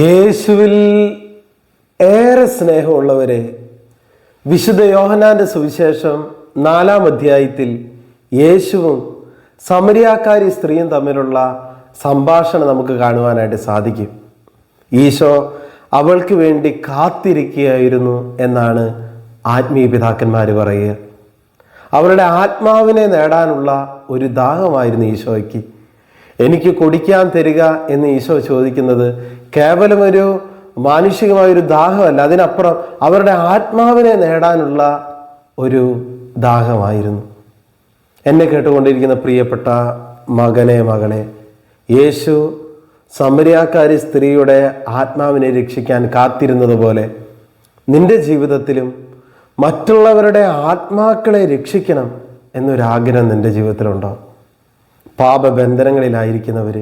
യേശുവിൽ ഏറെ സ്നേഹമുള്ളവരെ വിശുദ്ധ യോഹനാന്റെ സുവിശേഷം നാലാം അധ്യായത്തിൽ യേശുവും സമരിയാക്കാരി സ്ത്രീയും തമ്മിലുള്ള സംഭാഷണം നമുക്ക് കാണുവാനായിട്ട് സാധിക്കും. ഈശോ അവൾക്ക് വേണ്ടി കാത്തിരിക്കുകയായിരുന്നു എന്നാണ് ആത്മീയ പിതാക്കന്മാർ പറയുക. അവരുടെ ആത്മാവിനെ നേടാനുള്ള ഒരു ദാഹമായിരുന്നു ഈശോയ്ക്ക്. എനിക്ക് കുടിക്കാൻ തരിക എന്ന് ഈശോ ചോദിക്കുന്നത് കേവലം ഒരു മാനുഷികമായ ഒരു ദാഹമല്ല. അതിനപ്പുറം അവരുടെ ആത്മാവിനെ നേടാനുള്ള ഒരു ദാഹമായിരുന്നു. എന്നെ കേട്ടുകൊണ്ടിരിക്കുന്ന പ്രിയപ്പെട്ട മകനെ മകളെ യേശു സമരിയാക്കാരി സ്ത്രീയുടെ ആത്മാവിനെ രക്ഷിക്കാൻ കാത്തിരുന്നത് പോലെ നിന്റെ ജീവിതത്തിലും മറ്റുള്ളവരുടെ ആത്മാക്കളെ രക്ഷിക്കണം എന്നൊരാഗ്രഹം നിന്റെ ജീവിതത്തിലുണ്ടോ? പാപബന്ധനങ്ങളിലായിരിക്കുന്നവർ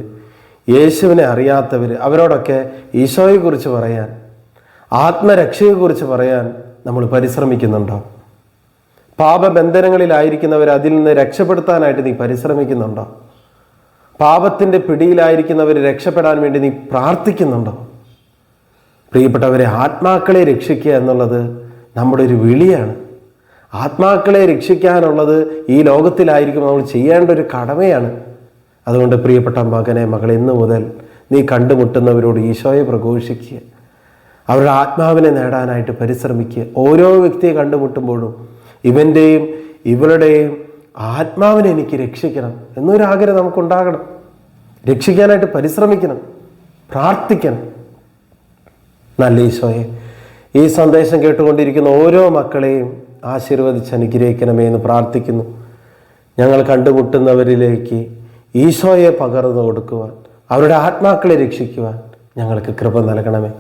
യേശുവിനെ അറിയാത്തവർ അവരോടൊക്കെ ഈശോയെക്കുറിച്ച് പറയാൻ ആത്മരക്ഷയെക്കുറിച്ച് പറയാൻ നമ്മൾ പരിശ്രമിക്കുന്നുണ്ടോ? പാപബന്ധനങ്ങളിലായിരിക്കുന്നവർ അതിൽ നിന്ന് രക്ഷപ്പെടുത്താനായിട്ട് നീ പരിശ്രമിക്കുന്നുണ്ടോ? പാപത്തിന്റെ പിടിയിലായിരിക്കുന്നവർ രക്ഷപ്പെടാൻ വേണ്ടി നീ പ്രാർത്ഥിക്കുന്നുണ്ടോ? പ്രിയപ്പെട്ടവരെ ആത്മാക്കളെ രക്ഷിക്കുക എന്നുള്ളത് നമ്മുടെ ഒരു വിളിയാണ്. ആത്മാക്കളെ രക്ഷിക്കാനുള്ളത് ഈ ലോകത്തിലായിരിക്കും നമ്മൾ ചെയ്യേണ്ട ഒരു കടമയാണ്. അതുകൊണ്ട് പ്രിയപ്പെട്ട മകനെ മകൾ ഇന്നു മുതൽ നീ കണ്ടുമുട്ടുന്നവരോട് ഈശോയെ പ്രഘോഷിക്കുക. അവരുടെ ആത്മാവിനെ നേടാനായിട്ട് പരിശ്രമിക്കുക. ഓരോ വ്യക്തിയെ കണ്ടുമുട്ടുമ്പോഴും ഇവന്റെയും ഇവളുടെയും ആത്മാവിനെ എനിക്ക് രക്ഷിക്കണം എന്നൊരാഗ്രഹം നമുക്കുണ്ടാകണം. രക്ഷിക്കാനായിട്ട് പരിശ്രമിക്കണം പ്രാർത്ഥിക്കണം. നല്ല ഈശോയെ ഈ സന്ദേശം കേട്ടുകൊണ്ടിരിക്കുന്ന ഓരോ മക്കളെയും ആശീർവദിച്ച് അനുഗ്രഹിക്കണമേ എന്ന് പ്രാർത്ഥിക്കുന്നു. ഞങ്ങൾ കണ്ടുമുട്ടുന്നവരിലേക്ക് ഈശോയെ പകർന്നു കൊടുക്കുവാൻ അവരുടെ ആത്മാക്കളെ രക്ഷിക്കുവാൻ ഞങ്ങൾക്ക് കൃപ നൽകണമേ.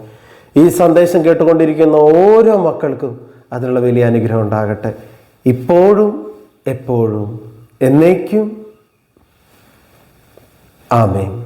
ഈ സന്ദേശം കേട്ടുകൊണ്ടിരിക്കുന്ന ഓരോ മക്കൾക്കും അതിനുള്ള വലിയ അനുഗ്രഹം ഉണ്ടാകട്ടെ. ഇപ്പോഴും എപ്പോഴും എന്നേക്കും. ആമേൻ.